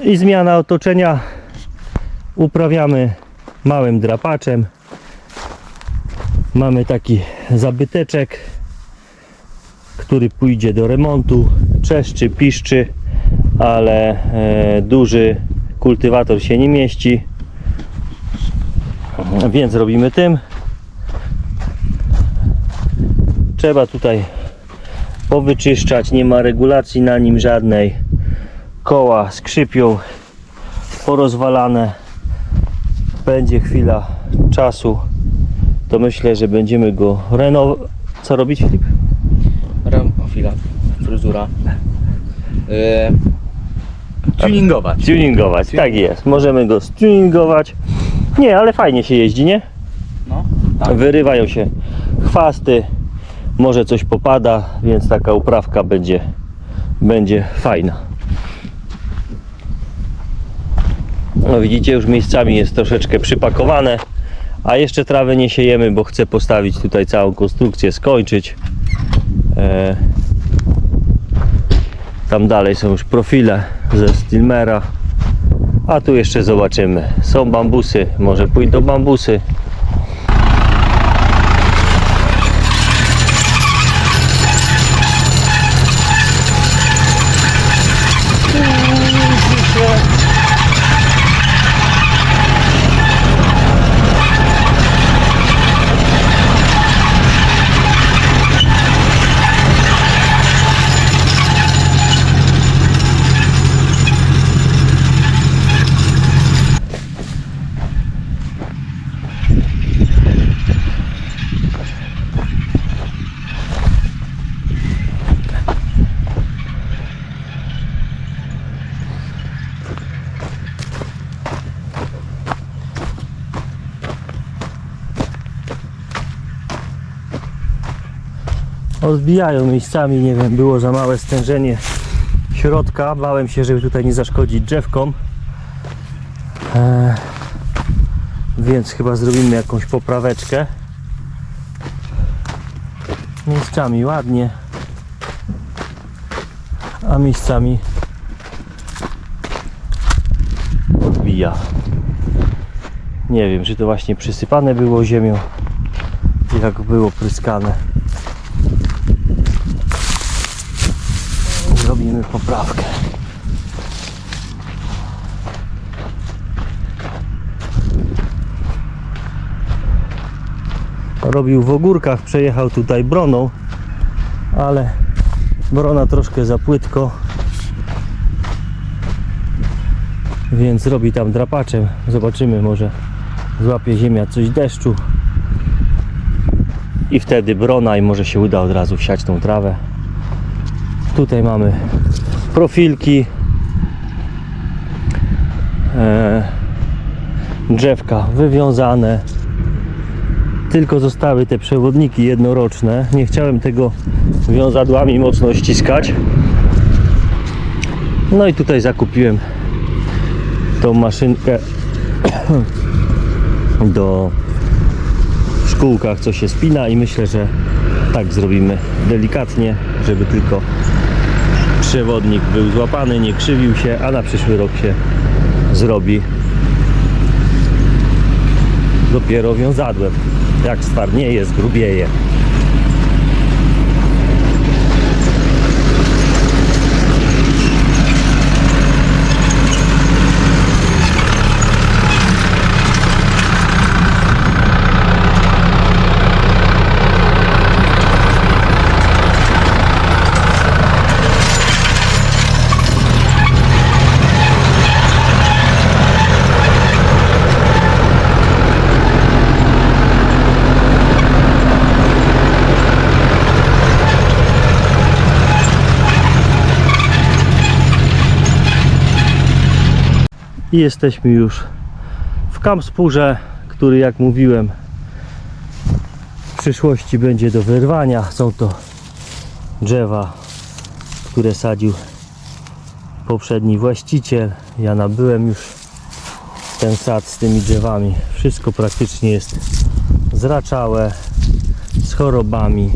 I zmiana otoczenia uprawiamy małym drapaczem. Mamy taki zabyteczek, który pójdzie do remontu. Czeszczy, piszczy, ale e, duży kultywator się nie mieści. Więc robimy tym. Trzeba tutaj powyczyszczać, nie ma regulacji na nim żadnej. Koła skrzypią, porozwalane. Będzie chwila czasu, to myślę, że będziemy go renowować. Co robić, Filip? Ram, o chwila, fryzura. Yy, tuningować. Tuningować, tak jest. Możemy go stuningować. Nie, ale fajnie się jeździ, nie? No, tak. Wyrywają się chwasty, może coś popada, więc taka uprawka będzie, będzie fajna. No widzicie, już miejscami jest troszeczkę przypakowane, a jeszcze trawy nie siejemy, bo chcę postawić tutaj całą konstrukcję, skończyć. E, tam dalej są już profile ze Stilmera. A tu jeszcze zobaczymy. Są bambusy, może pójdą bambusy. Odbijają miejscami, nie wiem, było za małe stężenie środka, bałem się, żeby tutaj nie zaszkodzić drzewkom. Eee, więc chyba zrobimy jakąś popraweczkę. Miejscami ładnie a miejscami odbija. Nie wiem, czy to właśnie przysypane było ziemią jak było pryskane zrobimy poprawkę. Robił w ogórkach, przejechał tutaj broną, ale brona troszkę za płytko, więc robi tam drapaczem. Zobaczymy, może złapie ziemia coś deszczu i wtedy brona i może się uda od razu wsiać tą trawę. Tutaj mamy profilki, e, drzewka wywiązane. Tylko zostały te przewodniki jednoroczne. Nie chciałem tego wiązadłami mocno ściskać. No i tutaj zakupiłem tą maszynkę do szkółkach, co się spina i myślę, że tak zrobimy delikatnie, żeby tylko przewodnik był złapany, nie krzywił się, a na przyszły rok się zrobi dopiero wiązadłem. Jak stwarnieje, zgrubieje. I jesteśmy już w Kampspurze, który jak mówiłem w przyszłości będzie do wyrwania. Są to drzewa, które sadził poprzedni właściciel. Ja nabyłem już ten sad z tymi drzewami. Wszystko praktycznie jest zraczałe, z chorobami.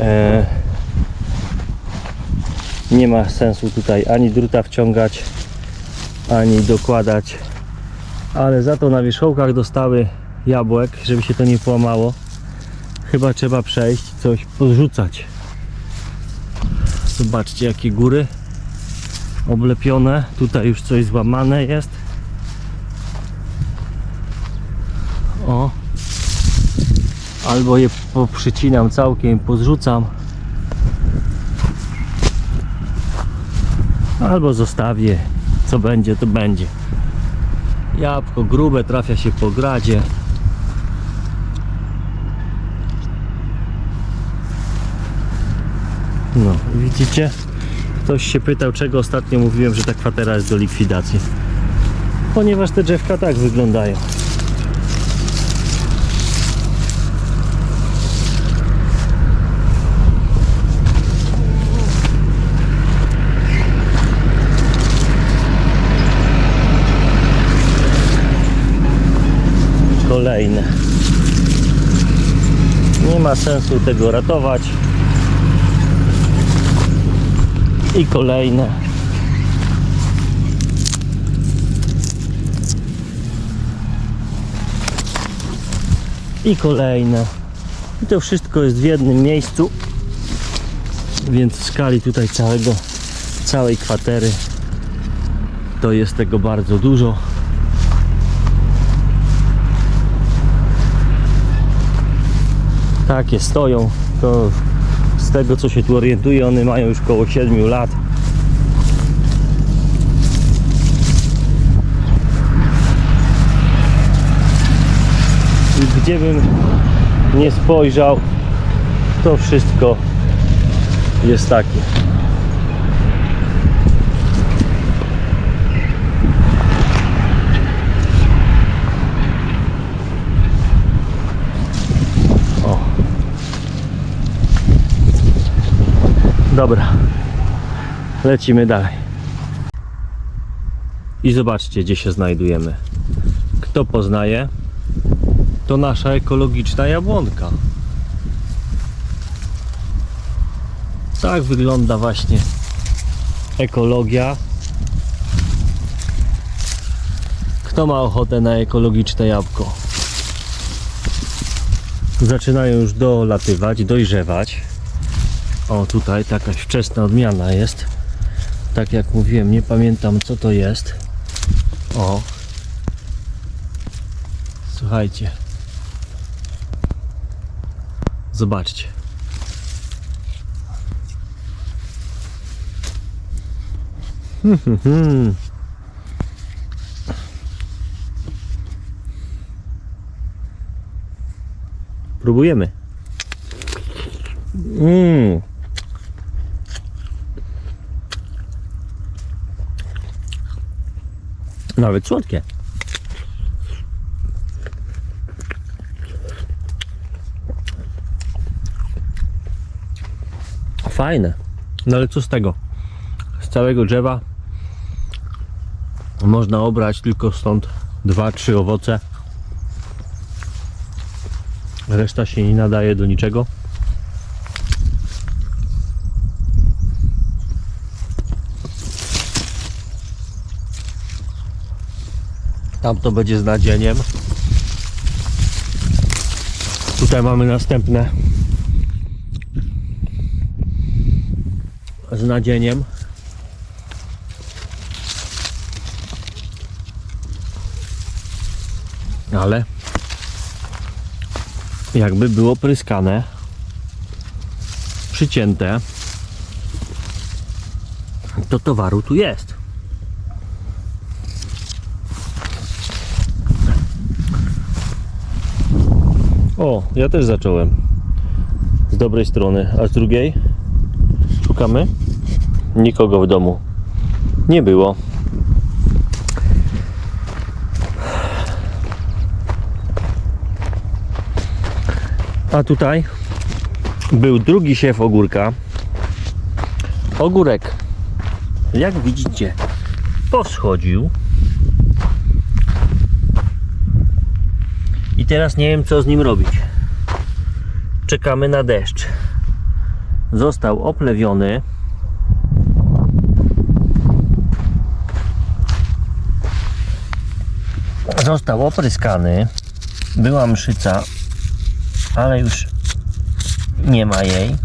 E, nie ma sensu tutaj ani druta wciągać, ani dokładać. Ale za to na wierzchołkach dostały jabłek, żeby się to nie połamało. Chyba trzeba przejść, coś podrzucać. Zobaczcie jakie góry oblepione. Tutaj już coś złamane jest. O. Albo je poprzycinam całkiem, pozrzucam. Albo zostawię. Co będzie, to będzie. Jabłko grube trafia się po gradzie. No, widzicie? Ktoś się pytał, czego ostatnio mówiłem, że ta kwatera jest do likwidacji. Ponieważ te drzewka tak wyglądają. Kolejne. Nie ma sensu tego ratować. I kolejne. I kolejne. I to wszystko jest w jednym miejscu. Więc w skali tutaj całego, całej kwatery to jest tego bardzo dużo. Takie stoją. To z tego co się tu orientuję, one mają już około 7 lat. I gdzie bym nie spojrzał, to wszystko jest takie. Dobra. Lecimy dalej. I zobaczcie, gdzie się znajdujemy. Kto poznaje, to nasza ekologiczna jabłonka. Tak wygląda właśnie ekologia. Kto ma ochotę na ekologiczne jabłko? Zaczynają już dolatywać, dojrzewać. O, tutaj jakaś wczesna odmiana jest. Tak jak mówiłem, nie pamiętam co to jest. O. Słuchajcie. Zobaczcie. Hmm, hmm, hmm. Próbujemy. Mm. Nawet słodkie. Fajne. No ale co z tego? Z całego drzewa można obrać tylko stąd dwa, trzy owoce. Reszta się nie nadaje do niczego. Tam to będzie z nadzieniem. Tutaj mamy następne z nadzieniem. Ale jakby było pryskane, przycięte, to towaru tu jest. O, ja też zacząłem. Z dobrej strony, a z drugiej szukamy. Nikogo w domu nie było. A tutaj był drugi siew ogórka. Ogórek, jak widzicie, poschodził. I teraz nie wiem co z nim robić. Czekamy na deszcz. Został oplewiony. został opryskany. Była mszyca, ale już nie ma jej.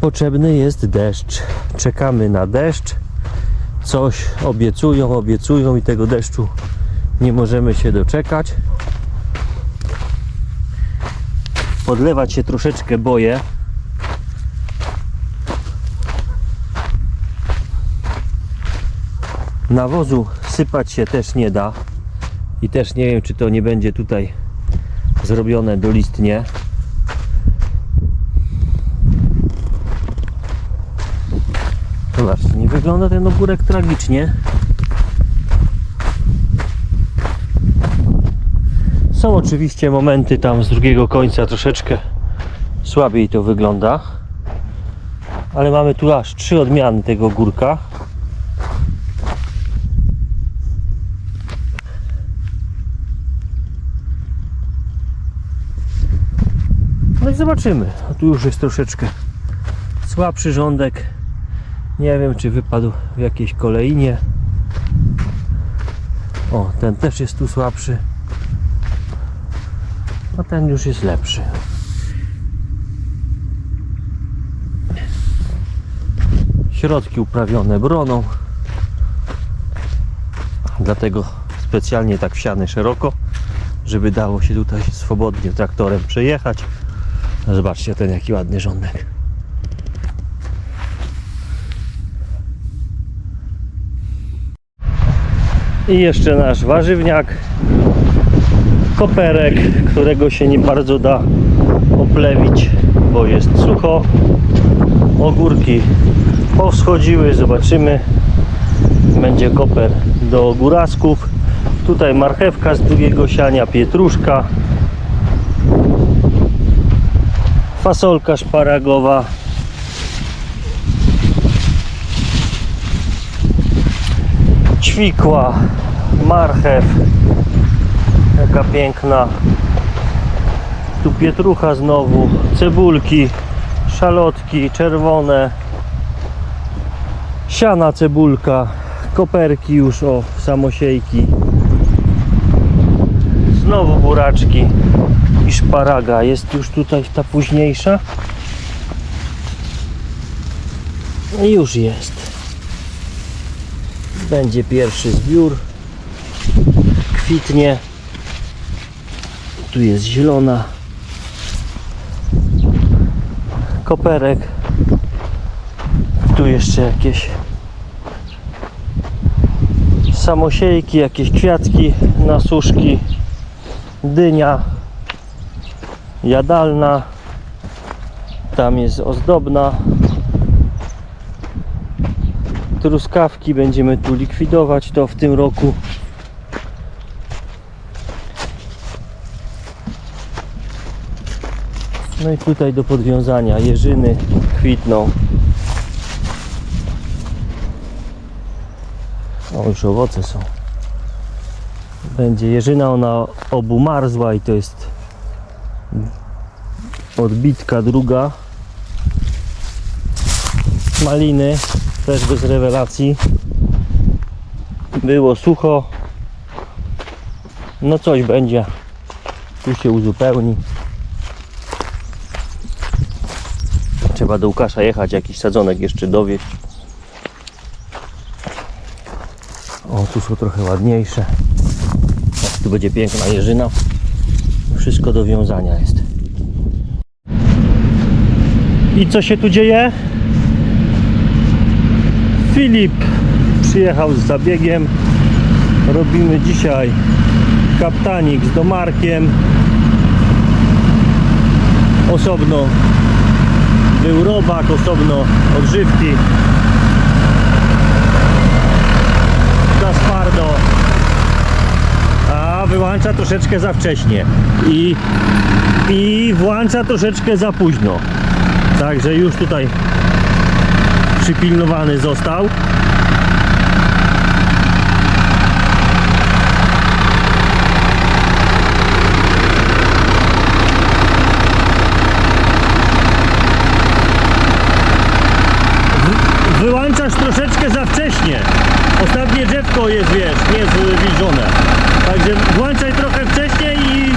Potrzebny jest deszcz. Czekamy na deszcz. Coś obiecują, obiecują i tego deszczu nie możemy się doczekać. Podlewać się troszeczkę boję. Nawozu sypać się też nie da. I też nie wiem, czy to nie będzie tutaj zrobione dolistnie. Zobaczcie, nie wygląda ten ogórek tragicznie. Są oczywiście momenty tam z drugiego końca troszeczkę słabiej to wygląda. Ale mamy tu aż trzy odmiany tego ogórka. No i zobaczymy. A tu już jest troszeczkę słabszy rządek. Nie wiem, czy wypadł w jakiejś kolejnie. O, ten też jest tu słabszy. A ten już jest lepszy. Środki uprawione broną. Dlatego specjalnie tak wsiany szeroko, żeby dało się tutaj swobodnie traktorem przejechać. Zobaczcie ten jaki ładny rządek. I jeszcze nasz warzywniak, koperek, którego się nie bardzo da oplewić, bo jest sucho. Ogórki powschodziły, zobaczymy. Będzie koper do ogórasków. Tutaj marchewka z drugiego siania, pietruszka, fasolka szparagowa, ćwikła, marchew, jaka piękna. Tu pietrucha znowu, cebulki, szalotki czerwone, siana cebulka, koperki już o samosiejki, znowu buraczki i szparaga. Jest już tutaj ta późniejsza. I już jest. Będzie pierwszy zbiór. Kwitnie. Tu jest zielona. Koperek. Tu jeszcze jakieś samosiejki, jakieś kwiatki na suszki. Dynia jadalna. Tam jest ozdobna. Truskawki będziemy tu likwidować to w tym roku. No i tutaj do podwiązania jeżyny kwitną. O, już owoce są. Będzie jeżyna, ona obumarzła i to jest odbitka druga. Maliny też bez rewelacji. Było sucho. No coś będzie. Tu się uzupełni. Trzeba do Łukasza jechać, jakiś sadzonek jeszcze dowieść. O, tu są trochę ładniejsze. Tu będzie piękna jeżyna. Wszystko do wiązania jest. I co się tu dzieje? Filip przyjechał z zabiegiem. Robimy dzisiaj kaptanik z domarkiem. Osobno robak, osobno odżywki. Gaspardo. A wyłącza troszeczkę za wcześnie. I, I włącza troszeczkę za późno. Także już tutaj przypilnowany został. Wyłączasz troszeczkę za wcześnie. Ostatnie drzewko jest, wiesz, nie zwilżone. Także włączaj trochę wcześniej i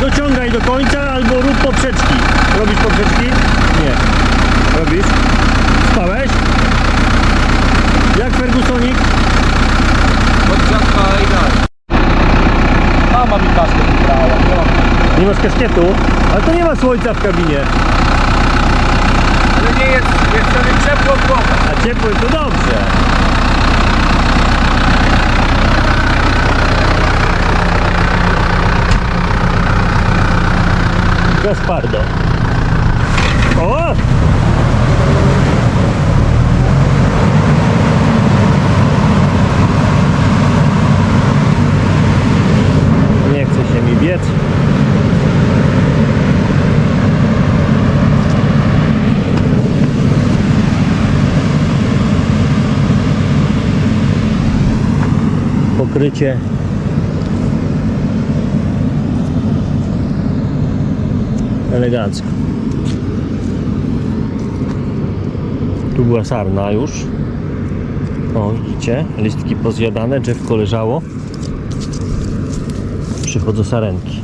dociągaj do końca albo rób poprzeczki. Robisz poprzeczki? Nie. Robisz? Spałeś? Jak Fergusonik? Od dziadka i dalej. Mama mi kaskę wybrała, nie mam. Nie masz kaszkietu? Ale to nie ma słońca w kabinie. Ale nie jest, jest wtedy ciepło w głowę. A ciepły to dobrze. Gaspardo. O! Nie chce się mi biec. Pokrycie elegancko. Tu była sarna już. O widzicie? Listki pozjadane drzewko leżało. Przychodzą sarenki